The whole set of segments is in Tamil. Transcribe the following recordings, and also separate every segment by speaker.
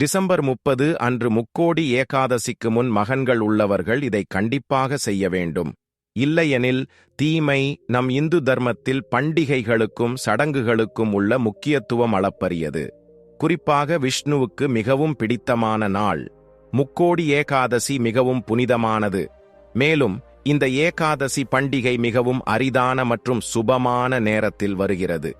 Speaker 1: டிசம்பர் முப்பது அன்று முக்கோடி ஏகாதசிக்கு முன் மகன்கள் உள்ளவர்கள் இதை கண்டிப்பாக செய்ய வேண்டும். இல்லையெனில் தீமை நம் இந்து தர்மத்தில் பண்டிகைகளுக்கும் சடங்குகளுக்கும் உள்ள முக்கியத்துவம் அளப்பரியது. குறிப்பாக விஷ்ணுவுக்கு மிகவும் பிடித்தமான நாள். முக்கோடி ஏகாதசி மிகவும் புனிதமானது. மேலும் இந்த ஏகாதசி பண்டிகை மிகவும் அரிதான மற்றும் சுபமான நேரத்தில் வருகிறது.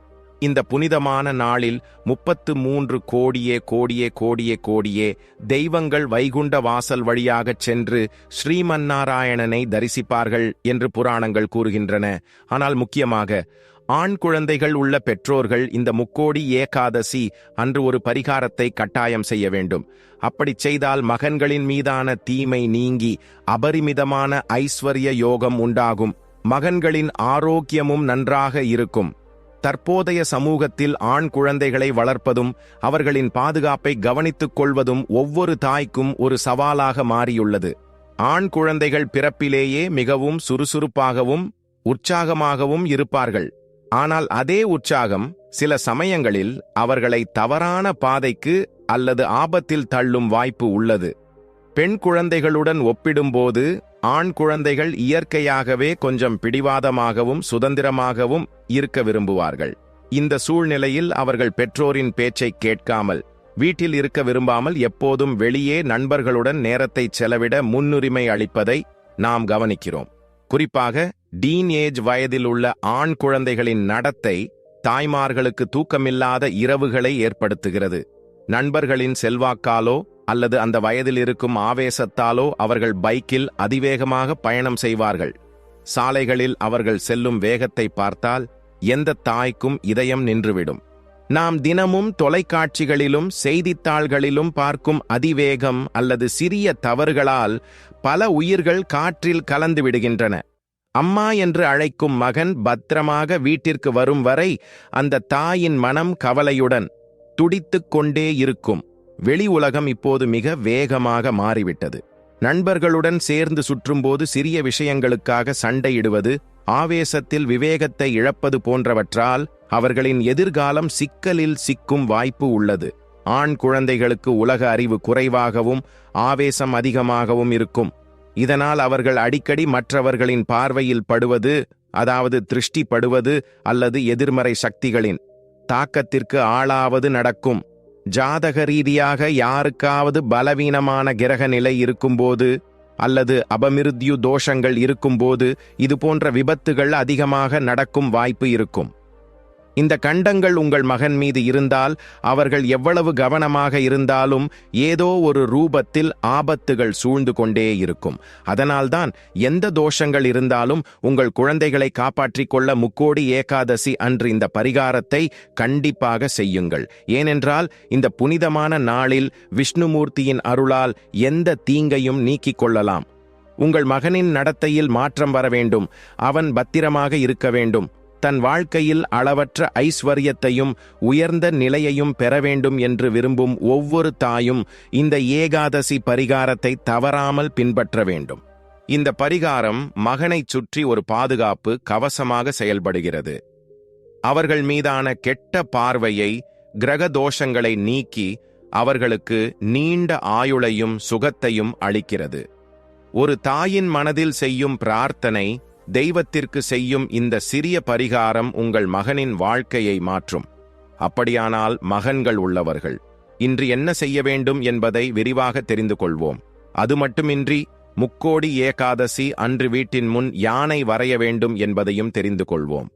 Speaker 1: இந்த புனிதமான நாளில் முப்பத்து மூன்று கோடியே கோடியே கோடியே கோடியே தெய்வங்கள் வைகுண்ட வாசல் வழியாகச் சென்று ஸ்ரீமன்னாராயணனை தரிசிப்பார்கள் என்று புராணங்கள் கூறுகின்றன. ஆனால் முக்கியமாக ஆண் குழந்தைகள் உள்ள பெற்றோர்கள் இந்த முக்கோடி ஏகாதசி அன்று ஒரு பரிகாரத்தை கட்டாயம் செய்ய வேண்டும். அப்படிச் செய்தால் மகன்களின் மீதான தீமை நீங்கி அபரிமிதமான ஐஸ்வர்ய யோகம் உண்டாகும். மகன்களின் ஆரோக்கியமும் நன்றாக இருக்கும். தற்போதைய சமூகத்தில் ஆண் குழந்தைகளை வளர்ப்பதும் அவர்களின் பாதுகாப்பை கவனித்துக் கொள்வதும் ஒவ்வொரு தாய்க்கும் ஒரு சவாலாக மாறியுள்ளது. ஆண் குழந்தைகள் பிறப்பிலேயே மிகவும் சுறுசுறுப்பாகவும் உற்சாகமாகவும் இருப்பார்கள். ஆனால் அதே உற்சாகம் சில சமயங்களில் அவர்களை தவறான பாதைக்கு அல்லது ஆபத்தில் தள்ளும் வாய்ப்பு உள்ளது. பெண் குழந்தைகளுடன் ஒப்பிடும்போது ஆண் குழந்தைகள் இயற்கையாகவே கொஞ்சம் பிடிவாதமாகவும் சுதந்திரமாகவும் இருக்க விரும்புவார்கள். இந்த சூழ்நிலையில் அவர்கள் பெற்றோரின் பேச்சை கேட்காமல் வீட்டில் இருக்க விரும்பாமல் எப்போதும் வெளியே நண்பர்களுடன் நேரத்தை செலவிட முன்னுரிமை அளிப்பதை நாம் கவனிக்கிறோம். குறிப்பாக டீன் ஏஜ் வயதில் உள்ள ஆண் குழந்தைகளின் நடத்தை தாய்மார்களுக்கு தூக்கமில்லாத இரவுகளை ஏற்படுத்துகிறது. நண்பர்களின் செல்வாக்காலோ அல்லது அந்த வயதில் இருக்கும் ஆவேசத்தாலோ அவர்கள் பைக்கில் அதிவேகமாக பயணம் செய்வார்கள். சாலைகளில் அவர்கள் செல்லும் வேகத்தை பார்த்தால் எந்த தாய்க்கும் இதயம் நின்றுவிடும். நாம் தினமும் தொலைக்காட்சிகளிலும் செய்தித்தாள்களிலும் பார்க்கும் அதிவேகம் அல்லது சிறிய தவறுகளால் பல உயிர்கள் காற்றில் கலந்து விடுகின்றன. அம்மா என்று அழைக்கும் மகன் பத்திரமாக வீட்டிற்கு வரும் வரை அந்த தாயின் மனம் கவலையுடன் துடித்துக் கொண்டே இருக்கும். வெளி உலகம் இப்போது மிக வேகமாக மாறிவிட்டது. நண்பர்களுடன் சேர்ந்து சுற்றும்போது சிறிய விஷயங்களுக்காக சண்டையிடுவது ஆவேசத்தில் விவேகத்தை இழப்பது போன்றவற்றால் அவர்களின் எதிர்காலம் சிக்கலில் சிக்கும் வாய்ப்பு உள்ளது. ஆண் குழந்தைகளுக்கு உலக அறிவு குறைவாகவும் ஆவேசம் அதிகமாகவும் இருக்கும். இதனால் அவர்கள் அடிக்கடி மற்றவர்களின் பார்வையில் படுவது அதாவது திருஷ்டி படுவது அல்லது எதிர்மறை சக்திகளின் தாக்கத்திற்கு ஆளாவது நடக்கும். ஜாதக ரீதியாக யாருக்காவது பலவீனமான கிரக நிலை இருக்கும்போது அல்லது அபமிருத்யு தோஷங்கள் இருக்கும்போது இது போன்ற விபத்துகள் அதிகமாக நடக்கும் வாய்ப்பு இருக்கும். இந்த கண்டங்கள் உங்கள் மகன் மீது இருந்தால் அவர்கள் எவ்வளவு கவனமாக இருந்தாலும் ஏதோ ஒரு ரூபத்தில் ஆபத்துகள் சூழ்ந்து கொண்டே இருக்கும். அதனால்தான் எந்த தோஷங்கள் இருந்தாலும் உங்கள் குழந்தைகளை காப்பாற்றிக் கொள்ள முக்கோடி ஏகாதசி அன்று இந்த பரிகாரத்தை கண்டிப்பாக செய்யுங்கள். ஏனென்றால் இந்த புனிதமான நாளில் விஷ்ணுமூர்த்தியின் அருளால் எந்த தீங்கையும் நீக்கிக் கொள்ளலாம். உங்கள் மகனின் நடத்தையில் மாற்றம் வர வேண்டும். அவன் பத்திரமாக இருக்க வேண்டும். தன் வாழ்க்கையில் அளவற்ற ஐஸ்வர்யத்தையும் உயர்ந்த நிலையையும் பெற வேண்டும் என்று விரும்பும் ஒவ்வொரு தாயும் இந்த ஏகாதசி பரிகாரத்தை தவறாமல் பின்பற்ற வேண்டும். இந்த பரிகாரம் மகனைச் சுற்றி ஒரு பாதுகாப்பு கவசமாக செயல்படுகிறது. அவர்கள் மீதான கெட்ட பார்வையை கிரக தோஷங்களை நீக்கி அவர்களுக்கு நீண்ட ஆயுளையும் சுகத்தையும் அளிக்கிறது. ஒரு தாயின் மனதில் செய்யும் பிரார்த்தனை தெய்வத்திற்கு செய்யும் இந்த சிறிய பரிகாரம் உங்கள் மகனின் வாழ்க்கையை மாற்றும். அப்படியானால் மகன்கள் உள்ளவர்கள் இன்று என்ன செய்ய வேண்டும் என்பதை விரிவாக தெரிந்து கொள்வோம். அது மட்டுமின்றி முக்கோடி ஏகாதசி அன்று வீட்டின் முன் யானை வரைய வேண்டும் என்பதையும் தெரிந்து கொள்வோம்.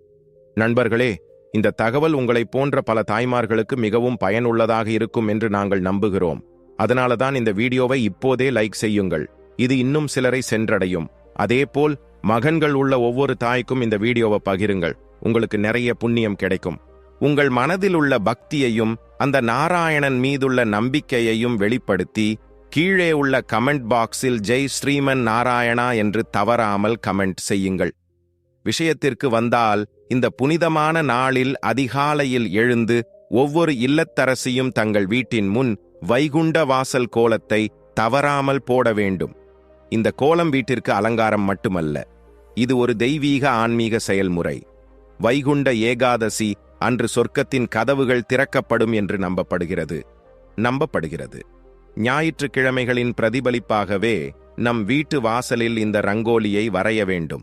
Speaker 1: நண்பர்களே இந்த தகவல் உங்களைப் போன்ற பல தாய்மார்களுக்கு மிகவும் பயனுள்ளதாக இருக்கும் என்று நாங்கள் நம்புகிறோம். அதனால தான் இந்த வீடியோவை இப்போதே லைக் செய்யுங்கள். இது இன்னும் சிலரை சென்றடையும். அதேபோல் மகன்கள் உள்ள ஒவ்வொரு தாய்க்கும் இந்த வீடியோவை பகிருங்கள். உங்களுக்கு நிறைய புண்ணியம் கிடைக்கும். உங்கள் மனதில் உள்ள பக்தியையும் அந்த நாராயணன் மீதுள்ள நம்பிக்கையையும் வெளிப்படுத்தி கீழே உள்ள கமெண்ட் பாக்ஸில் ஜெய் ஸ்ரீமன் நாராயணா என்று தவறாமல் கமெண்ட் செய்யுங்கள். விஷயத்திற்கு வந்தால் இந்த புனிதமான நாளில் அதிகாலையில் எழுந்து ஒவ்வொரு இல்லத்தரசியும் தங்கள் வீட்டின் முன் வைகுண்ட வாசல் கோலத்தை தவறாமல் போட வேண்டும். இந்த கோலம் வீட்டிற்கு அலங்காரம் மட்டுமல்ல. இது ஒரு தெய்வீக ஆன்மீக செயல்முறை. வைகுண்ட ஏகாதசி அன்று சொர்க்கத்தின் கதவுகள் திறக்கப்படும் என்று நம்பப்படுகிறது. நம்பப்படுகிறது. ஞாயிற்றுக்கிழமைகளின் பிரதிபலிப்பாகவே நம் வீட்டு வாசலில் இந்த ரங்கோலியை வரைய வேண்டும்.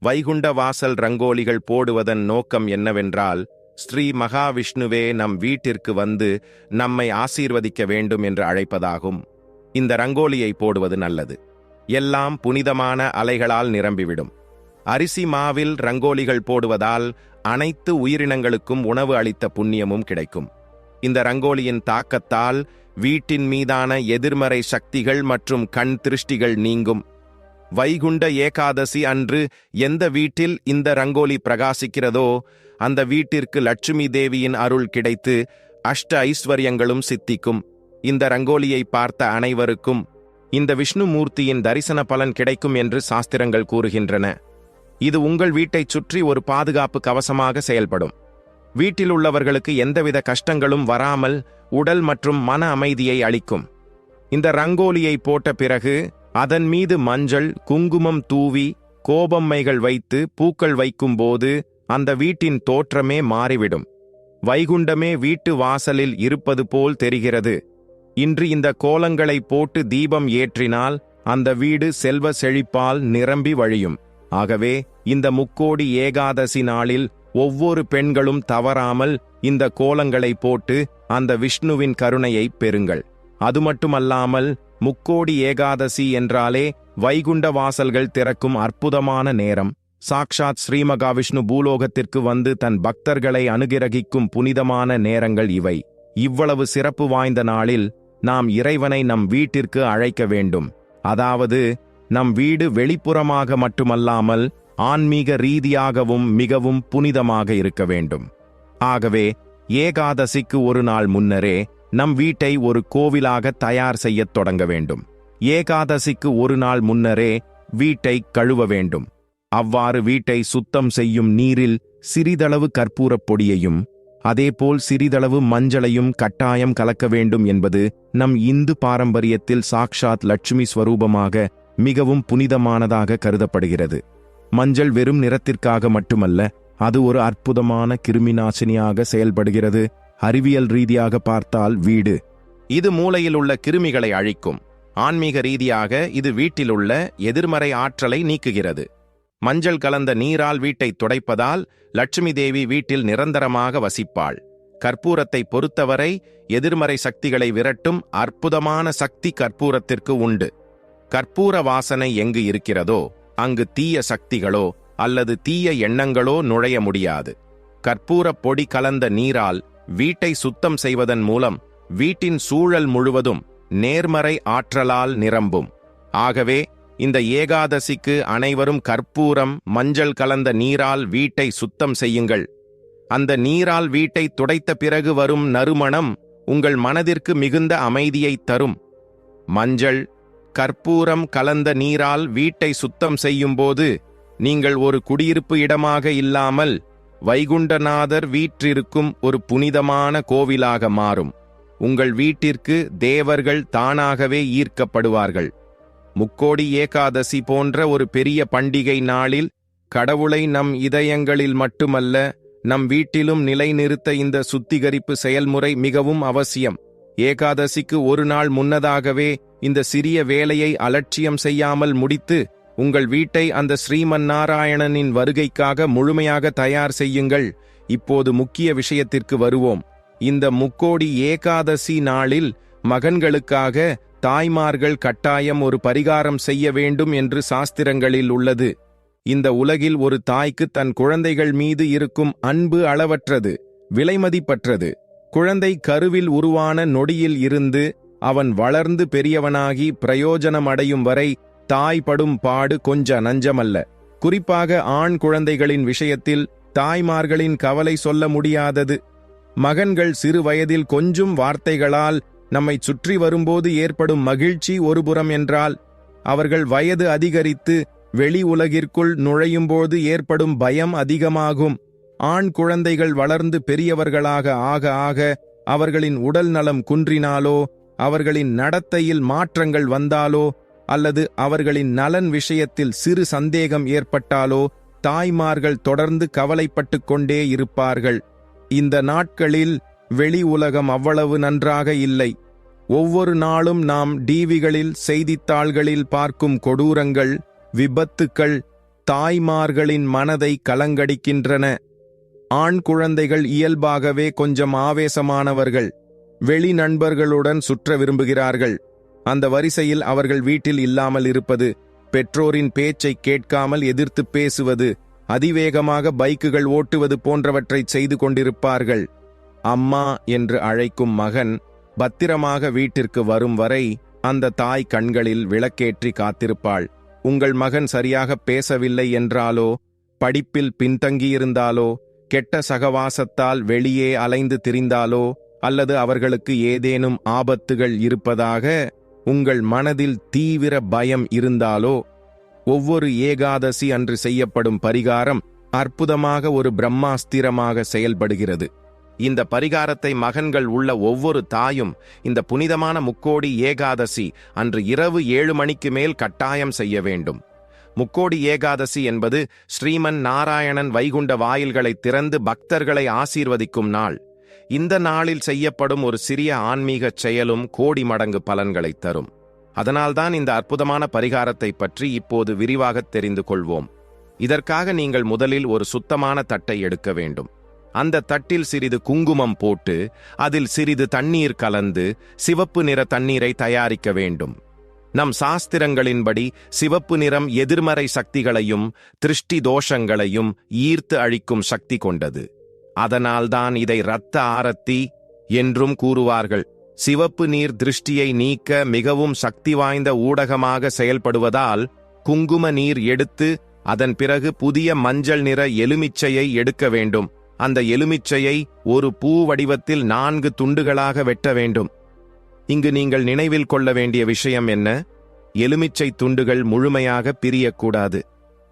Speaker 1: வைகுண்ட வாசல் ரங்கோலிகள் போடுவதன் நோக்கம் என்னவென்றால் ஸ்ரீ மகாவிஷ்ணுவே நம் வீட்டிற்கு வந்து நம்மை ஆசீர்வதிக்க வேண்டும் என்று அழைப்பதாகும். இந்த ரங்கோலியை போடுவது நல்லது. எல்லாம் புனிதமான அலைகளால் நிரம்பிவிடும். அரிசி மாவில் ரங்கோலிகள் போடுவதால் அனைத்து உயிரினங்களுக்கும் உணவு அளித்த புண்ணியமும் கிடைக்கும். இந்த ரங்கோலியின் தாக்கத்தால் வீட்டின் மீதான எதிர்மறை சக்திகள் மற்றும் கண் திருஷ்டிகள் நீங்கும். வைகுண்ட ஏகாதசி அன்று எந்த வீட்டில் இந்த ரங்கோலி பிரகாசிக்கிறதோ அந்த வீட்டிற்கு லட்சுமி தேவியின் அருள் கிடைத்து அஷ்ட ஐஸ்வர்யங்களும் சித்திக்கும். இந்த ரங்கோலியை பார்த்த அனைவருக்கும் இந்த விஷ்ணுமூர்த்தியின் தரிசன பலன் கிடைக்கும் என்று சாஸ்திரங்கள் கூறுகின்றன. இது உங்கள் வீட்டைச் சுற்றி ஒரு பாதுகாப்பு கவசமாக செயல்படும். வீட்டில் உள்ளவர்களுக்கு எந்தவித கஷ்டங்களும் வராமல் உடல் மற்றும் மன அமைதியை அளிக்கும். இந்த ரங்கோலியை போட்ட பிறகு அதன் மீது மஞ்சள் குங்குமம் தூவி கோபம்மைகள் வைத்து பூக்கள் வைக்கும்போது அந்த வீட்டின் தோற்றமே மாறிவிடும். வைகுண்டமே வீட்டு வாசலில் இருப்பது போல் தெரிகிறது. இன்று இந்த கோலங்களை போட்டு தீபம் ஏற்றினால் அந்த வீடு செல்வ செழிப்பால் நிரம்பி வழியும். ஆகவே இந்த முக்கோடி ஏகாதசி நாளில் ஒவ்வொரு பெண்களும் தவறாமல் இந்த கோலங்களை போட்டு அந்த விஷ்ணுவின் கருணையை பெறுங்கள். அது மட்டுமல்லாமல் முக்கோடி ஏகாதசி என்றாலே வைகுண்ட வாசல்கள் திறக்கும் அற்புதமான நேரம். சாக்ஷாத் ஸ்ரீமகாவிஷ்ணு பூலோகத்திற்கு வந்து தன் பக்தர்களை அனுகிரகிக்கும் புனிதமான நேரங்கள் இவை. இவ்வளவு சிறப்பு வாய்ந்த நாளில் நாம் இறைவனை நம் வீட்டிற்கு அழைக்க வேண்டும். அதாவது நம் வீடு வெளிப்புறமாக மட்டுமல்லாமல் ஆன்மீக ரீதியாகவும் மிகவும் புனிதமாக இருக்க வேண்டும். ஆகவே ஏகாதசிக்கு ஒரு நாள் முன்னரே நம் வீட்டை ஒரு கோவிலாக தயார் செய்யத் தொடங்க வேண்டும். ஏகாதசிக்கு ஒரு நாள் முன்னரே வீட்டை கழுவ வேண்டும். அவ்வாறு வீட்டை சுத்தம் செய்யும் நீரில் சிறிதளவு கற்பூரப் பொடியையும் அதேபோல் சிறிதளவு மஞ்சளையும் கட்டாயம் கலக்க வேண்டும் என்பது நம் இந்து பாரம்பரியத்தில் சாக்ஷாத் லட்சுமி ஸ்வரூபமாக மிகவும் புனிதமானதாக கருதப்படுகிறது. மஞ்சள் வெறும் நிறத்திற்காக மட்டுமல்ல அது ஒரு அற்புதமான கிருமிநாசினியாக செயல்படுகிறது. அறிவியல் ரீதியாக பார்த்தால் வீடு. இது மூளையில் உள்ள கிருமிகளை அழிக்கும். ஆன்மீக ரீதியாக இது வீட்டிலுள்ள எதிர்மறை ஆற்றலை நீக்குகிறது. மஞ்சள் கலந்த நீரால் வீட்டை துடைப்பதால் லட்சுமி தேவி வீட்டில் நிரந்தரமாக வசிப்பாள். கற்பூரத்தை பொறுத்தவரை எதிர்மறை சக்திகளை விரட்டும் அற்புதமான சக்தி கற்பூரத்திற்கு உண்டு. கற்பூர வாசனை எங்கு இருக்கிறதோ அங்கு தீய சக்திகளோ அல்லது தீய எண்ணங்களோ நுழைய முடியாது. கற்பூர பொடி கலந்த நீரால் வீட்டை சுத்தம் செய்வதன் மூலம் வீட்டின் சூழல் முழுவதும் நேர்மறை ஆற்றலால் நிரம்பும். ஆகவே இந்த ஏகாதசிக்கு அனைவரும் கற்பூரம் மஞ்சள் கலந்த நீரால் வீட்டை சுத்தம் செய்யுங்கள். அந்த நீரால் வீட்டை துடைத்த பிறகு வரும் நறுமணம் உங்கள் மனதிற்கு மிகுந்த அமைதியை தரும். மஞ்சள் கற்பூரம் கலந்த நீரால் வீட்டை சுத்தம் செய்யும்போது நீங்கள் ஒரு குடியிருப்பு இடமாக இல்லாமல் வைகுண்டநாதர் வீற்றிருக்கும் ஒரு புனிதமான கோவிலாக மாறும். உங்கள் வீட்டிற்கு தேவர்கள் தானாகவே ஈர்க்கப்படுவார்கள். முக்கோடி ஏகாதசி போன்ற ஒரு பெரிய பண்டிகை நாளில் கடவுளை நம் இதயங்களில் மட்டுமல்ல நம் வீட்டிலும் நிலைநிறுத்த இந்த சுத்திகரிப்பு செயல்முறை மிகவும் அவசியம். ஏகாதசிக்கு ஒரு நாள் முன்னதாகவே இந்த சிறிய வேலையை அலட்சியம் செய்யாமல் முடித்து உங்கள் வீட்டை அந்த ஸ்ரீமன் நாராயணனின் வருகைக்காக முழுமையாக தயார் செய்யுங்கள். இப்போது முக்கிய விஷயத்திற்கு வருவோம். இந்த முக்கோடி ஏகாதசி நாளில் மகன்களுக்காக தாய்மார்கள் கட்டாயம் ஒரு பரிகாரம் செய்ய வேண்டும் என்று சாஸ்திரங்களில் உள்ளது. இந்த உலகில் ஒரு தாய்க்கு தன் குழந்தைகள் மீது இருக்கும் அன்பு அளவற்றது விலைமதிப்பற்றது. குழந்தை கருவில் உருவான நொடியில் இருந்து அவன் வளர்ந்து பெரியவனாகி பிரயோஜனம் அடையும் வரை தாய் படும் பாடு கொஞ்ச நஞ்சமல்ல. குறிப்பாக ஆண் குழந்தைகளின் விஷயத்தில் தாய்மார்களின் கவலை சொல்ல முடியாதது. மகன்கள் சிறு வயதில் கொஞ்சம் வார்த்தைகளால் நம்மை சுற்றி வரும்போது ஏற்படும் மகிழ்ச்சி ஒருபுறம் என்றால் அவர்கள் வயது அதிகரித்து வெளி உலகிற்குள் நுழையும்போது ஏற்படும் பயம் அதிகமாகும். ஆண் குழந்தைகள் வளர்ந்து பெரியவர்களாக ஆக ஆக அவர்களின் உடல் நலம் குன்றினாலோ அவர்களின் நடத்தையில் மாற்றங்கள் வந்தாலோ அல்லது அவர்களின் நலன் விஷயத்தில் சிறு சந்தேகம் ஏற்பட்டாலோ தாய்மார்கள் தொடர்ந்து கவலைப்பட்டு கொண்டே இருப்பார்கள். இந்த நாட்களில் வெளி உலகம் அவ்வளவு நன்றாக இல்லை. ஒவ்வொரு நாளும் நாம் டிவிகளில் செய்தித்தாள்களில் பார்க்கும் கொடூரங்கள் விபத்துக்கள் தாய்மார்களின் மனதை கலங்கடிக்கின்றன. ஆண் குழந்தைகள் இயல்பாகவே கொஞ்சம் ஆவேசமானவர்கள் வெளி நண்பர்களுடன் சுற்ற விரும்புகிறார்கள். அந்த வரிசையில் அவர்கள் வீட்டில் இல்லாமல் இருப்பது பெற்றோரின் பேச்சை கேட்காமல் எதிர்த்து பேசுவது அதிவேகமாக பைக்குகள் ஓட்டுவது போன்றவற்றை செய்து கொண்டிருப்பார்கள். அம்மா என்று அழைக்கும் மகன் பத்திரமாக வீட்டிற்கு வரும் வரை அந்த தாய் கண்களில் விளக்கேற்றி காத்திருப்பாள். உங்கள் மகன் சரியாக பேசவில்லை என்றாலோ படிப்பில் பின்தங்கியிருந்தாலோ கெட்ட சகவாசத்தால் வெளியே அலைந்து திரிந்தாலோ அல்லது அவர்களுக்கு ஏதேனும் ஆபத்துகள் இருப்பதாக உங்கள் மனதில் தீவிர பயம் இருந்தாலோ ஒவ்வொரு ஏகாதசி அன்று செய்யப்படும் பரிகாரம் அற்புதமாக ஒரு பிரம்மாஸ்திரமாக செயல்படுகிறது. இந்த பரிகாரத்தை மகன்கள் உள்ள ஒவ்வொரு தாயும் இந்த புனிதமான முக்கோடி ஏகாதசி அன்று இரவு ஏழு மணிக்கு மேல் கட்டாயம் செய்ய வேண்டும். முக்கோடி ஏகாதசி என்பது ஸ்ரீமன் நாராயணன் வைகுண்ட வாயில்களை திறந்து பக்தர்களை ஆசீர்வதிக்கும் நாள். இந்த நாளில் செய்யப்படும் ஒரு சிறிய ஆன்மீகச் செயலும் கோடி மடங்கு பலன்களை தரும். அதனால்தான் இந்த அற்புதமான பரிகாரத்தை பற்றி இப்போது விரிவாக தெரிந்து கொள்வோம். இதற்காக நீங்கள் முதலில் ஒரு சுத்தமான தட்டை எடுக்க வேண்டும். அந்த தட்டில் சிறிது குங்குமம் போட்டு அதில் சிறிது தண்ணீர் கலந்து சிவப்பு நிற தண்ணீரை தயாரிக்க வேண்டும். நம் சாஸ்திரங்களின்படி சிவப்பு நிறம் எதிர்மறை சக்திகளையும் திருஷ்டி தோஷங்களையும் ஈர்த்து அழிக்கும் சக்தி கொண்டது. அதனால்தான் இதை இரத்த ஆரத்தி என்றும் கூறுவார்கள். சிவப்பு நீர் திருஷ்டியை நீக்க மிகவும் சக்தி வாய்ந்த ஊடகமாக செயல்படுவதால் குங்கும நீர் எடுத்து அதன் பிறகு புதிய மஞ்சள் நிற எலுமிச்சையை எடுக்க வேண்டும். அந்த எலுமிச்சையை ஒரு பூ வடிவத்தில் நான்கு துண்டுகளாக வெட்ட வேண்டும். இங்கு நீங்கள் நினைவில் கொள்ள வேண்டிய விஷயம் என்ன? எலுமிச்சை துண்டுகள் முழுமையாக பிரியக்கூடாது.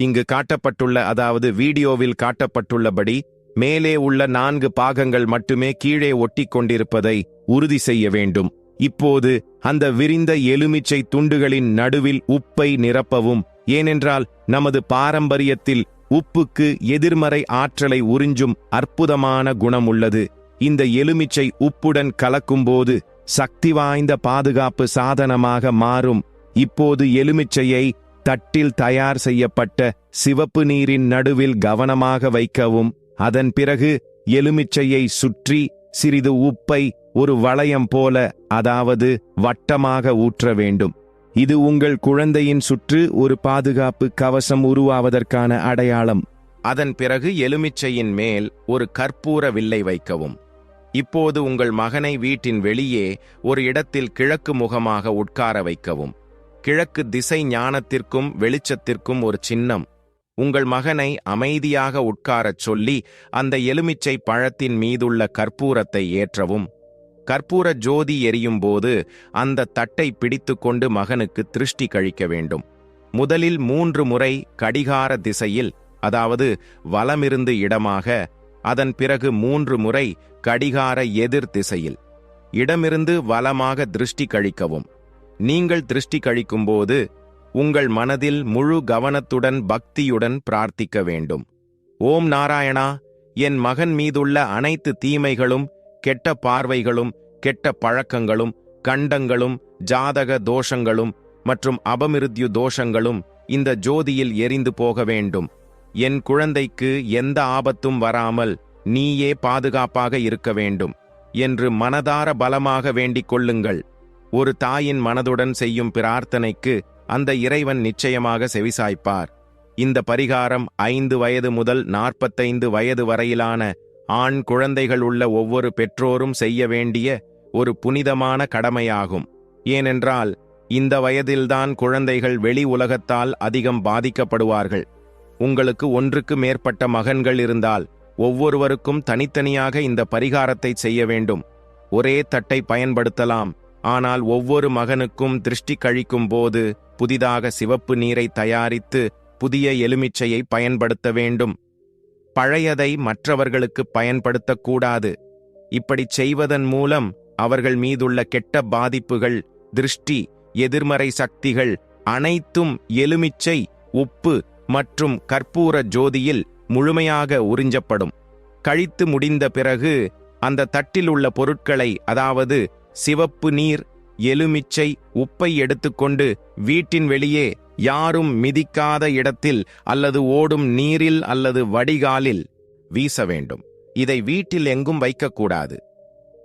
Speaker 1: இங்கு காட்டப்பட்டுள்ள அதாவது வீடியோவில் காட்டப்பட்டுள்ளபடி மேலே உள்ள நான்கு பாகங்கள் மட்டுமே கீழே ஒட்டிக் கொண்டிருப்பதை உறுதி செய்ய வேண்டும். இப்போது அந்த விரிந்த எலுமிச்சை துண்டுகளின் நடுவில் உப்பை நிரப்பவும் ஏனென்றால் நமது பாரம்பரியத்தில் உப்புக்கு எதிர்மறை ஆற்றலை உறிஞ்சும் அற்புதமான குணம் உள்ளது இந்த எலுமிச்சை உப்புடன் கலக்கும்போது சக்தி வாய்ந்த பாதுகாப்பு சாதனமாக மாறும். இப்போது எலுமிச்சையை தட்டில் தயார் செய்யப்பட்ட சிவப்பு நீரின் நடுவில் கவனமாக வைக்கவும். அதன் பிறகு எலுமிச்சையை சுற்றி சிறிது உப்பை ஒரு வளையம் போல அதாவது வட்டமாக ஊற்ற வேண்டும். இது உங்கள் குழந்தையின் சுற்று ஒரு பாதுகாப்பு கவசம் உருவாவதற்கான அடையாளம். அதன் பிறகு எலுமிச்சையின் மேல் ஒரு கற்பூர வில்லை வைக்கவும். இப்போது உங்கள் மகனை வீட்டின் வெளியே ஒரு இடத்தில் கிழக்கு முகமாக உட்கார வைக்கவும். கிழக்கு திசை ஞானத்திற்கும் வெளிச்சத்திற்கும் ஒரு சின்னம். உங்கள் மகனை அமைதியாக உட்காரச் சொல்லி அந்த எலுமிச்சை பழத்தின் மீதுள்ள கற்பூரத்தை ஏற்றவும். கற்பூர ஜோதி எரியும் போது அந்த தட்டை பிடித்துக்கொண்டு மகனுக்கு திருஷ்டி கழிக்க வேண்டும். முதலில் மூன்று முறை கடிகார திசையில் அதாவது வலமிருந்து இடமாக அதன் பிறகு மூன்று முறை கடிகார எதிர் திசையில். இடமிருந்து வலமாக திருஷ்டி கழிக்கவும். நீங்கள் திருஷ்டி கழிக்கும்போது உங்கள் மனதில் முழு கவனத்துடன் பக்தியுடன் பிரார்த்திக்க வேண்டும். ஓம் நாராயணா என் மகன் மீதுள்ள அனைத்து தீமைகளும் கெட்ட பார்வைகளும் கெட்ட பழக்கங்களும் கண்டங்களும் ஜாதக தோஷங்களும் மற்றும் அபமிருத்யு தோஷங்களும் இந்த ஜோதியில் எரிந்து போக வேண்டும். என் குழந்தைக்கு எந்த ஆபத்தும் வராமல் நீயே பாதுகாப்பாக இருக்க வேண்டும் என்று மனதார பலமாக வேண்டிக் கொள்ளுங்கள். ஒரு தாயின் மனதுடன் செய்யும் பிரார்த்தனைக்கு அந்த இறைவன் நிச்சயமாக செவிசாய்ப்பார். இந்த பரிகாரம் ஐந்து வயது முதல் நாற்பத்தைந்து வயது வரையிலான ஆண் குழந்தைகள் உள்ள ஒவ்வொரு பெற்றோரும் செய்ய வேண்டிய ஒரு புனிதமான கடமையாகும். ஏனென்றால் இந்த வயதில்தான் குழந்தைகள் வெளி உலகத்தால் அதிகம் பாதிக்கப்படுவார்கள். உங்களுக்கு ஒன்றுக்கு மேற்பட்ட மகன்கள் இருந்தால் ஒவ்வொருவருக்கும் தனித்தனியாக இந்த பரிகாரத்தை செய்ய வேண்டும். ஒரே தட்டை பயன்படுத்தலாம். ஆனால் ஒவ்வொரு மகனுக்கும் திருஷ்டி கழிக்கும் போது புதிதாக சிவப்பு நீரை தயாரித்து புதிய எலுமிச்சையை பயன்படுத்த வேண்டும். பழையதை மற்றவர்களுக்கு பயன்படுத்தக்கூடாது. இப்படிச் செய்வதன் மூலம் அவர்கள் மீதுள்ள கெட்ட பாதிப்புகள் திருஷ்டி எதிர்மறை சக்திகள் அனைத்தும் எலுமிச்சை உப்பு மற்றும் கற்பூர ஜோதியில் முழுமையாக உறிஞ்சப்படும். கழித்து முடிந்த பிறகு அந்த தட்டில் உள்ள பொருட்களை அதாவது சிவப்பு நீர் எலுமிச்சை உப்பை எடுத்துக்கொண்டு வீட்டின் வெளியே யாரும் மிதிக்காத இடத்தில் அல்லது ஓடும் நீரில் அல்லது வடிகாலில் வீச வேண்டும். இதை வீட்டில் எங்கும் வைக்கக்கூடாது.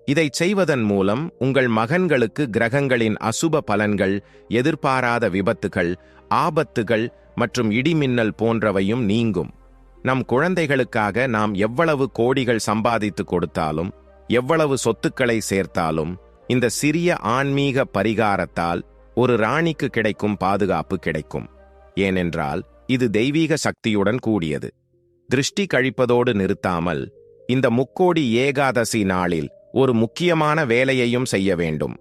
Speaker 1: இதை செய்வதன் மூலம் உங்கள் மகன்களுக்கு கிரகங்களின் அசுப பலன்கள் எதிர்பாராத விபத்துகள் ஆபத்துகள் மற்றும் இடிமின்னல் போன்றவையும் நீங்கும். நம் குழந்தைகளுக்காக நாம் எவ்வளவு கோடிகள் சம்பாதித்து கொடுத்தாலும் எவ்வளவு சொத்துக்களை சேர்த்தாலும் இந்த சிறிய ஆன்மீக பரிகாரத்தால் ஒரு ராணிக்கு கிடைக்கும் பாதுகாப்பு கிடைக்கும். ஏனென்றால் இது தெய்வீக சக்தியுடன் கூடியது. திருஷ்டி கழிப்பதோடு நிறுத்தாமல் இந்த முக்கோடி ஏகாதசி நாளில் ஒரு முக்கியமான வேலையையும் செய்ய வேண்டும்.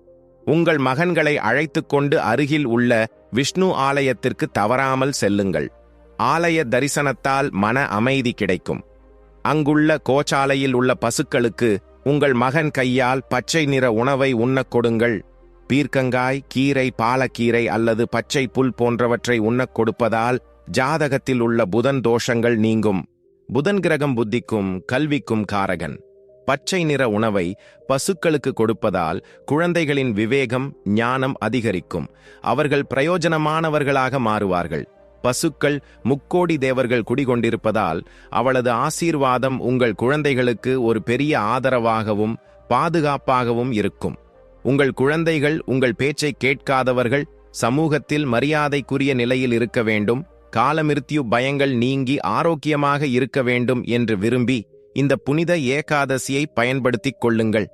Speaker 1: உங்கள் மகன்களை அழைத்து கொண்டு அருகில் உள்ள விஷ்ணு ஆலயத்திற்கு தவறாமல் செல்லுங்கள். ஆலய தரிசனத்தால் மன அமைதி கிடைக்கும். அங்குள்ள கோச்சாலையில் உள்ள பசுக்களுக்கு உங்கள் மகன் கையால் பச்சை நிற உணவை உண்ணக் கொடுங்கள். பீர்க்கங்காய் கீரை பாலக்கீரை அல்லது பச்சை புல் போன்றவற்றை உண்ணக் கொடுப்பதால் ஜாதகத்தில் உள்ள புதன் தோஷங்கள் நீங்கும். புதன் கிரகம் புத்திக்கும் கல்விக்கும் காரகன். பச்சை நிற உணவை பசுக்களுக்கு கொடுப்பதால் குழந்தைகளின் விவேகம் ஞானம் அதிகரிக்கும். அவர்கள் பிரயோஜனமானவர்களாக மாறுவார்கள். பசுக்கள் முக்கோடி தேவர்கள் குடிகொண்டிருப்பதால் அவளது ஆசீர்வாதம் உங்கள் குழந்தைகளுக்கு ஒரு பெரிய ஆதரவாகவும் பாதுகாப்பாகவும் இருக்கும். உங்கள் குழந்தைகள் உங்கள் பேச்சை கேட்காதவர்கள் சமூகத்தில் மரியாதைக்குரிய நிலையில் இருக்க வேண்டும். காலமிருத்தியு பயங்கள் நீங்கி ஆரோக்கியமாக இருக்க வேண்டும் என்று விரும்பி இந்த புனித ஏகாதசியை பயன்படுத்திக் கொள்ளுங்கள்.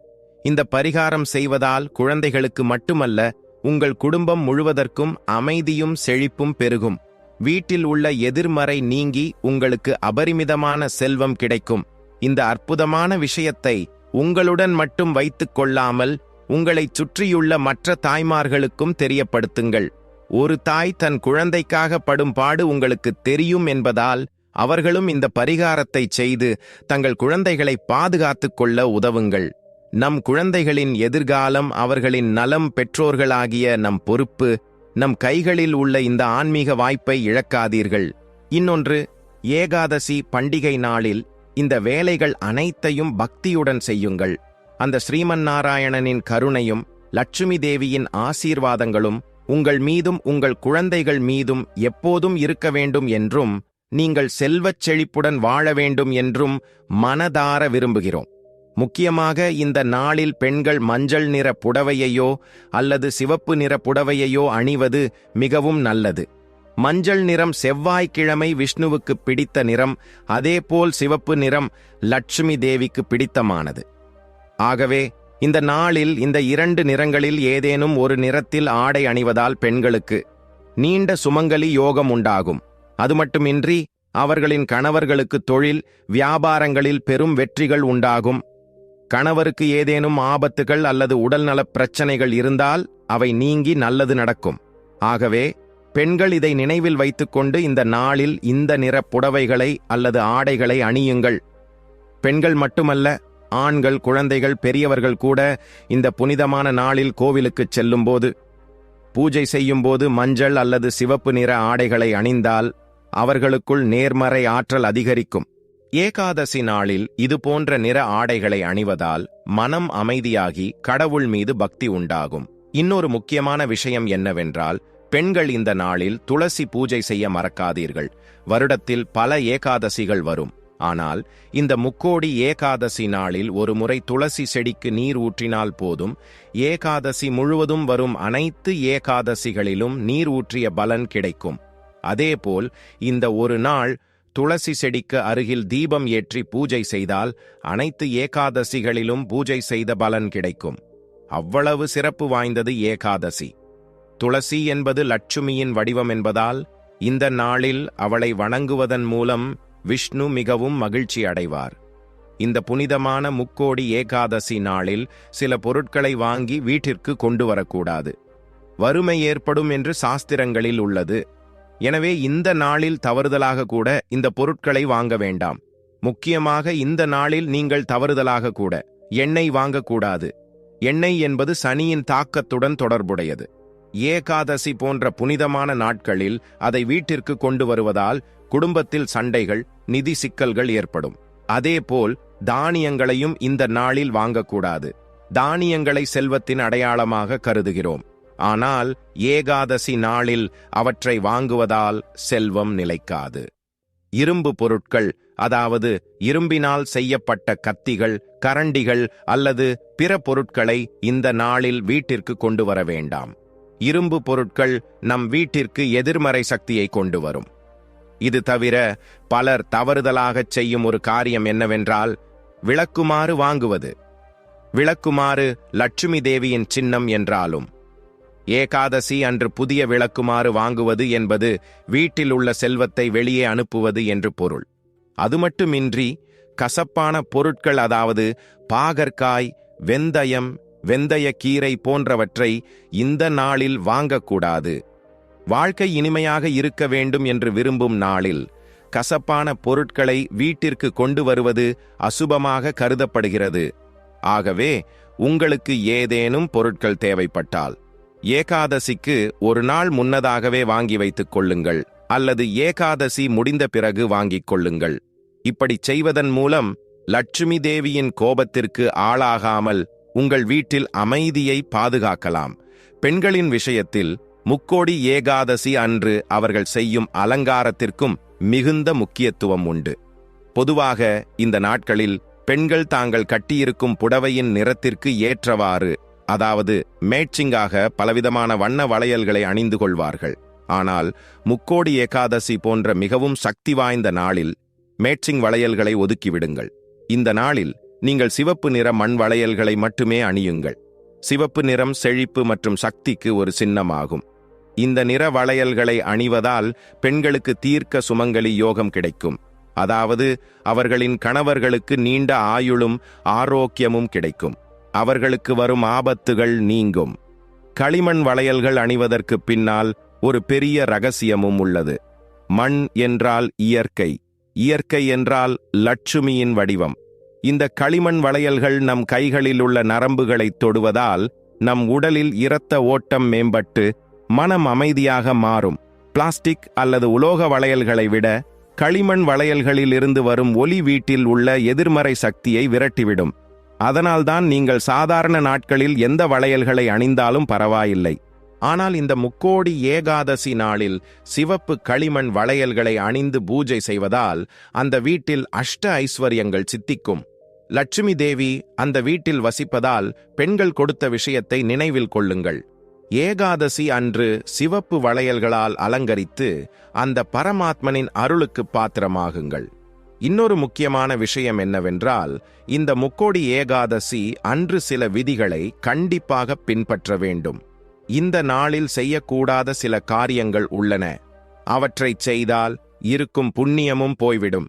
Speaker 1: இந்த பரிகாரம் செய்வதால் குழந்தைகளுக்கு மட்டுமல்ல உங்கள் குடும்பம் முழுவதற்கும் அமைதியும் செழிப்பும் பெருகும். வீட்டில் உள்ள எதிர்மறை நீங்கி உங்களுக்கு அபரிமிதமான செல்வம் கிடைக்கும். இந்த அற்புதமான விஷயத்தை உங்களுடன் மட்டும் வைத்துக் கொள்ளாமல் உங்களைச் சுற்றியுள்ள மற்ற தாய்மார்களுக்கும் தெரியப்படுத்துங்கள். ஒரு தாய் தன் குழந்தைக்காக படும் பாடு உங்களுக்கு தெரியும் என்பதால் அவர்களும் இந்த பரிகாரத்தை செய்து தங்கள் குழந்தைகளை பாதுகாத்துக் கொள்ள உதவுங்கள். நம் குழந்தைகளின் எதிர்காலம் அவர்களின் நலம் பெற்றோர்களாகிய நம் பொறுப்பு நம் கைகளில் உள்ள இந்த ஆன்மீக வாய்ப்பை இழக்காதீர்கள். இன்னொன்று ஏகாதசி பண்டிகை நாளில் இந்த வேலைகள் அனைத்தையும் பக்தியுடன் செய்யுங்கள். அந்த ஸ்ரீமன் நாராயணனின் கருணையும் லட்சுமி தேவியின் ஆசீர்வாதங்களும் உங்கள் மீதும் உங்கள் குழந்தைகள் மீதும் எப்போதும் இருக்க வேண்டும் என்றும் நீங்கள் செல்வச் செழிப்புடன் வாழ வேண்டும் என்றும் மனதார விரும்புகிறோம். முக்கியமாக இந்த நாளில் பெண்கள் மஞ்சள் நிற புடவையையோ அல்லது சிவப்பு நிற புடவையையோ அணிவது மிகவும் நல்லது. மஞ்சள் நிறம் செவ்வாய்க்கிழமை விஷ்ணுவுக்கு பிடித்த நிறம் அதேபோல் சிவப்பு நிறம் லட்சுமி தேவிக்கு பிடித்தமானது. ஆகவே இந்த நாளில் இந்த இரண்டு நிறங்களில் ஏதேனும் ஒரு நிறத்தில் ஆடை அணிவதால் பெண்களுக்கு நீண்ட சுமங்கலி யோகம் உண்டாகும். அது மட்டுமின்றி அவர்களின் கணவர்களுக்கு தொழில் வியாபாரங்களில் பெரும் வெற்றிகள் உண்டாகும். கணவருக்கு ஏதேனும் ஆபத்துகள் அல்லது உடல்நலப் பிரச்சனைகள் இருந்தால் அவை நீங்கி நல்லது நடக்கும். ஆகவே பெண்கள் இதை நினைவில் வைத்துக்கொண்டு இந்த நாளில் இந்த நிற புடவைகளை அல்லது ஆடைகளை அணியுங்கள். பெண்கள் மட்டுமல்ல ஆண்கள் குழந்தைகள் பெரியவர்கள் கூட இந்த புனிதமான நாளில் கோவிலுக்குச் செல்லும்போது பூஜை செய்யும்போது மஞ்சள் அல்லது சிவப்பு நிற ஆடைகளை அணிந்தால் அவர்களுக்குள் நேர்மறை ஆற்றல் அதிகரிக்கும். ஏகாதசி நாளில் இது போன்ற நிற ஆடைகளை அணிவதால் மனம் அமைதியாகி கடவுள் மீது பக்தி உண்டாகும். இன்னொரு முக்கியமான விஷயம் என்னவென்றால் பெண்கள் இந்த நாளில் துளசி பூஜை செய்ய மறக்காதீர்கள். வருடத்தில் பல ஏகாதசிகள் வரும். ஆனால் இந்த முக்கோடி ஏகாதசி நாளில் ஒருமுறை துளசி செடிக்கு நீர் ஊற்றினால் போதும். ஏகாதசி முழுவதும் வரும் அனைத்து ஏகாதசிகளிலும் நீர் ஊற்றிய பலன் கிடைக்கும். அதேபோல் இந்த ஒரு நாள் துளசி செடிக்கு அருகில் தீபம் ஏற்றி பூஜை செய்தால் அனைத்து ஏகாதசிகளிலும் பூஜை செய்த பலன் கிடைக்கும். அவ்வளவு சிறப்பு வாய்ந்தது ஏகாதசி. துளசி என்பது லட்சுமியின் வடிவம் என்பதால் இந்த நாளில் அவளை வணங்குவதன் மூலம் விஷ்ணு மிகவும் மகிழ்ச்சி அடைவார். இந்த புனிதமான முக்கோடி ஏகாதசி நாளில் சில பொருட்களை வாங்கி வீட்டிற்கு கொண்டு வரக்கூடாது. வறுமை ஏற்படும் என்று சாஸ்திரங்களில் உள்ளது. எனவே இந்த நாளில் தவறுதலாக கூட இந்த பொருட்களை வாங்க வேண்டாம். முக்கியமாக இந்த நாளில் நீங்கள் தவறுதலாக கூட எண்ணெய் வாங்கக்கூடாது. எண்ணெய் என்பது சனியின் தாக்கத்துடன் தொடர்புடையது. ஏகாதசி போன்ற புனிதமான நாட்களில் அதை வீட்டிற்கு கொண்டு வருவதால் குடும்பத்தில் சண்டைகள் நிதி சிக்கல்கள் ஏற்படும். அதேபோல் தானியங்களையும் இந்த நாளில் வாங்கக்கூடாது. தானியங்களை செல்வத்தின் அடையாளமாக கருதுகிறோம். ஆனால் ஏகாதசி நாளில் அவற்றை வாங்குவதால் செல்வம் நிலைக்காது. இரும்பு பொருட்கள் அதாவது இரும்பினால் செய்யப்பட்ட கத்திகள் கரண்டிகள் அல்லது பிற பொருட்களை இந்த நாளில் வீட்டிற்கு கொண்டு வர வேண்டாம். இரும்பு பொருட்கள் நம் வீட்டிற்கு எதிர்மறை சக்தியை கொண்டு வரும். இது தவிர பலர் தவறுதலாகச் செய்யும் ஒரு காரியம் என்னவென்றால் விளக்குமாறு வாங்குவது. விளக்குமாறு லட்சுமி தேவியின் சின்னம் என்றாலும். ஏகாதசி அன்று புதிய விளக்குமாறு வாங்குவது என்பது வீட்டில் உள்ள செல்வத்தை வெளியே அனுப்புவது என்று பொருள். அது மட்டுமின்றி கசப்பான பொருட்கள் அதாவது பாகற்காய் வெந்தயம் வெந்தய கீரை போன்றவற்றை இந்த நாளில் வாங்கக்கூடாது. வாழ்க்கை இனிமையாக இருக்க வேண்டும் என்று விரும்பும் நாளில் கசப்பான பொருட்களை வீட்டிற்கு கொண்டு வருவது அசுபமாக கருதப்படுகிறது. ஆகவே உங்களுக்கு ஏதேனும் பொருட்கள் தேவைப்பட்டால் ஏகாதசிக்கு ஒரு நாள் முன்னதாகவே வாங்கி வைத்துக் கொள்ளுங்கள் அல்லது ஏகாதசி முடிந்த பிறகு வாங்கிக் கொள்ளுங்கள். இப்படிச் செய்வதன் மூலம் லட்சுமி தேவியின் கோபத்திற்கு ஆளாகாமல் உங்கள் வீட்டில் அமைதியை பாதுகாக்கலாம். பெண்களின் விஷயத்தில் முக்கோடி ஏகாதசி அன்று அவர்கள் செய்யும் அலங்காரத்திற்கும் மிகுந்த முக்கியத்துவம் உண்டு. பொதுவாக இந்த நாட்களில் பெண்கள் தாங்கள் கட்டியிருக்கும் புடவையின் நிறத்திற்கு ஏற்றவாறு அதாவது மேட்சிங்காக பலவிதமான வண்ண வளையல்களை அணிந்து கொள்வார்கள். ஆனால் முக்கோடி ஏகாதசி போன்ற மிகவும் சக்தி வாய்ந்த நாளில் மேட்சிங் வளையல்களை ஒதுக்கிவிடுங்கள். இந்த நாளில் நீங்கள் சிவப்பு நிற மண் வளையல்களை மட்டுமே அணியுங்கள். சிவப்பு நிறம் செழிப்பு மற்றும் சக்திக்கு ஒரு சின்னமாகும். இந்த நிற வளையல்களை அணிவதால் பெண்களுக்கு தீர்க்க சுமங்கலி யோகம் கிடைக்கும். அதாவது அவர்களின் கணவர்களுக்கு நீண்ட ஆயுளும் ஆரோக்கியமும் கிடைக்கும். அவர்களுக்கு வரும் ஆபத்துகள் நீங்கும். களிமண் வளையல்கள் அணிவதற்கு பின்னால் ஒரு பெரிய ரகசியமும் உள்ளது. மண் என்றால் இயற்கை. இயற்கை என்றால் லட்சுமியின் வடிவம். இந்த களிமண் வளையல்கள் நம் கைகளில் உள்ள நரம்புகளை தொடுவதால் நம் உடலில் இரத்த ஓட்டம் மேம்பட்டு மனம் அமைதியாக மாறும். பிளாஸ்டிக் அல்லது உலோக வளையல்களை விட களிமண் வளையல்களில் இருந்து வரும் ஒலி வீட்டில் உள்ள எதிர்மறை சக்தியை விரட்டிவிடும். அதனால்தான் நீங்கள் சாதாரண நாட்களில் எந்த வளையல்களை அணிந்தாலும் பரவாயில்லை. ஆனால் இந்த முக்கோடி ஏகாதசி நாளில் சிவப்பு களிமண் வளையல்களை அணிந்து பூஜை செய்வதால் அந்த வீட்டில் அஷ்ட ஐஸ்வர்யங்கள் சித்திக்கும். லட்சுமி தேவி அந்த வீட்டில் வசிப்பதால் பெண்கள் கொடுத்த விஷயத்தை நினைவில் கொள்ளுங்கள். ஏகாதசி அன்று சிவப்பு வளையல்களால் அலங்கரித்து அந்த பரமாத்மனின் அருளுக்கு பாத்திரமாகுங்கள். இன்னொரு முக்கியமான விஷயம் என்னவென்றால் இந்த முக்கோடி ஏகாதசி அன்று சில விதிகளை கண்டிப்பாக பின்பற்ற வேண்டும். இந்த நாளில் செய்யக்கூடாத சில காரியங்கள் உள்ளன. அவற்றைச் செய்தால் இருக்கும் புண்ணியமும் போய்விடும்.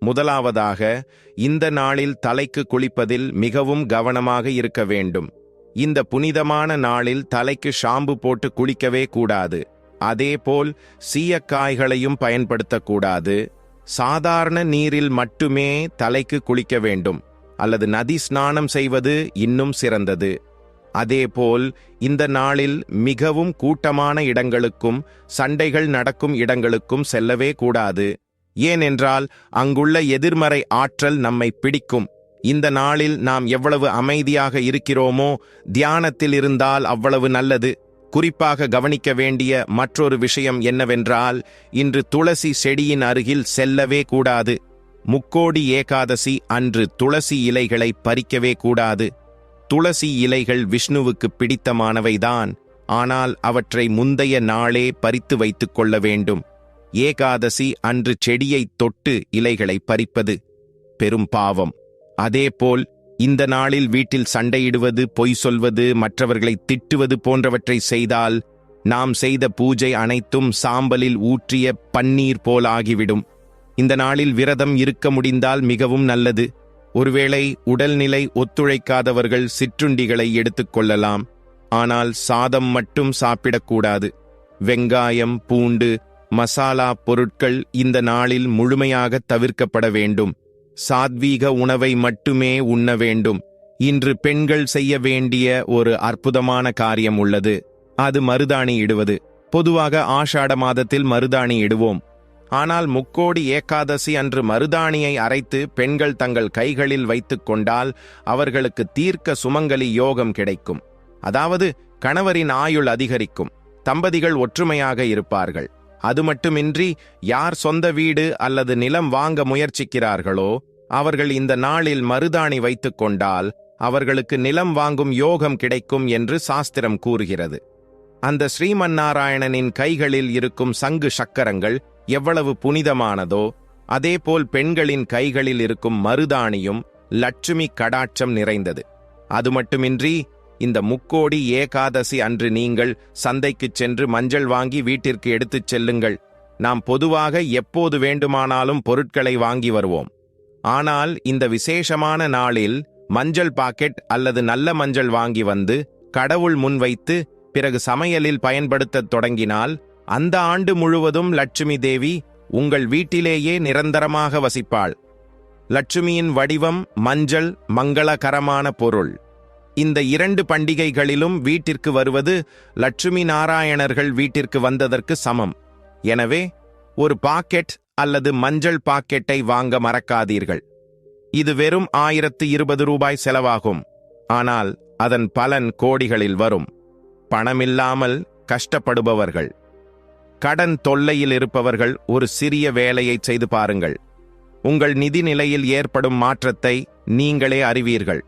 Speaker 1: முதலாவதாக இந்த நாளில் தலைக்கு குளிப்பதில் மிகவும் கவனமாக இருக்க வேண்டும். இந்த புனிதமான நாளில் தலைக்கு ஷாம்பு போட்டு குளிக்கவே கூடாது. அதேபோல் சீயக்காய்களையும் பயன்படுத்தக்கூடாது. சாதாரண நீரில் மட்டுமே தலைக்கு குளிக்க வேண்டும். அல்லது நதி ஸ்நானம் செய்வது இன்னும் சிறந்தது. அதேபோல் இந்த நாளில் மிகவும் கூட்டமான இடங்களுக்கும் சண்டைகள் நடக்கும் இடங்களுக்கும் செல்லவே கூடாது. ஏனென்றால் அங்குள்ள எதிர்மறை ஆற்றல் நம்மை பிடிக்கும். இந்த நாளில் நாம் எவ்வளவு அமைதியாக இருக்கிறோமோ தியானத்தில் இருந்தால் அவ்வளவு நல்லது. குறிப்பாக கவனிக்க வேண்டிய மற்றொரு விஷயம் என்னவென்றால் இன்று துளசி செடியின் அருகில் செல்லவே கூடாது. முக்கோடி ஏகாதசி அன்று துளசி இலைகளை பறிக்கவே கூடாது. துளசி இலைகள் விஷ்ணுவுக்கு பிடித்தமானவைதான். ஆனால் அவற்றை முந்தைய நாளே பறித்து வைத்துக் கொள்ள வேண்டும். ஏகாதசி அன்று செடியைத் தொட்டு இலைகளை பறிப்பது பெரும் பாவம். அதேபோல் இந்த நாளில் வீட்டில் சண்டையிடுவது பொய் சொல்வது மற்றவர்களை திட்டுவது போன்றவற்றை செய்தால் நாம் செய்த பூஜை அனைத்தும் சாம்பலில் ஊற்றிய பன்னீர் போல் ஆகிவிடும். இந்த நாளில் விரதம் இருக்க முடிந்தால் மிகவும் நல்லது. ஒருவேளை உடல்நிலை ஒத்துழைக்காதவர்கள் சிற்றுண்டிகளை எடுத்துக்கொள்ளலாம் ஆனால் சாதம் மட்டும் சாப்பிடக்கூடாது. வெங்காயம் பூண்டு மசாலா பொருட்கள் இந்த நாளில் முழுமையாக தவிர்க்கப்பட வேண்டும். சாத்வீக உணவை மட்டுமே உண்ண வேண்டும். இன்று பெண்கள் செய்ய வேண்டிய ஒரு அற்புதமான காரியம் உள்ளது. அது மருதாணி இடுவது. பொதுவாக ஆஷாட மாதத்தில் மருதாணி இடுவோம். ஆனால் முக்கோடி ஏகாதசி அன்று மருதாணியை அரைத்து பெண்கள் தங்கள் கைகளில் வைத்துக் கொண்டால் அவர்களுக்கு தீர்க்க சுமங்கலி யோகம் கிடைக்கும். அதாவது கணவரின் ஆயுள் அதிகரிக்கும். தம்பதிகள் ஒற்றுமையாக இருப்பார்கள். அது மட்டுமின்றி யார் சொந்த வீடு அல்லது நிலம் வாங்க முயற்சிக்கிறார்களோ அவர்கள் இந்த நாளில் மருதாணி வைத்துக் கொண்டால் அவர்களுக்கு நிலம் வாங்கும் யோகம் கிடைக்கும் என்று சாஸ்திரம் கூறுகிறது. அந்த ஸ்ரீமன்னாராயணனின் கைகளில் இருக்கும் சங்கு சக்கரங்கள் எவ்வளவு புனிதமானதோ அதேபோல் பெண்களின் கைகளில் இருக்கும் மருதாணியும் லட்சுமி கடாட்சம் நிறைந்தது. அது மட்டுமின்றி இந்த முக்கோடி ஏகாதசி அன்று நீங்கள் சந்தைக்குச் சென்று மஞ்சள் வாங்கி வீட்டிற்கு எடுத்துச் செல்லுங்கள். நாம் பொதுவாக எப்போது வேண்டுமானாலும் பொருட்களை வாங்கி வருவோம். ஆனால் இந்த விசேஷமான நாளில் மஞ்சள் பாக்கெட் அல்லது நல்ல மஞ்சள் வாங்கி வந்து கடவுள் முன் வைத்து பிறகு சமையலில் பயன்படுத்தத் தொடங்கினால் அந்த ஆண்டு முழுவதும் லட்சுமி தேவி உங்கள் வீட்டிலேயே நிரந்தரமாக வசிப்பாள். லட்சுமியின் வடிவம் மஞ்சள் மங்களகரமான பொருள். இந்த இரண்டு பண்டிகைகளிலும் வீட்டிற்கு வருவது லட்சுமி நாராயணர்கள் வீட்டிற்கு வந்ததற்கு சமம். எனவே ஒரு பாக்கெட் அல்லது மஞ்சள் பாக்கெட்டை வாங்க மறக்காதீர்கள். இது வெறும் ஆயிரத்து இருபது ரூபாய் செலவாகும். ஆனால் அதன் பலன் கோடிகளில் வரும். பணமில்லாமல் கஷ்டப்படுபவர்கள். கடன் தொல்லையில் இருப்பவர்கள் ஒரு சிறிய வேலையை செய்து பாருங்கள். உங்கள் நிதி நிலையில் ஏற்படும் மாற்றத்தை நீங்களே அறிவீர்கள்.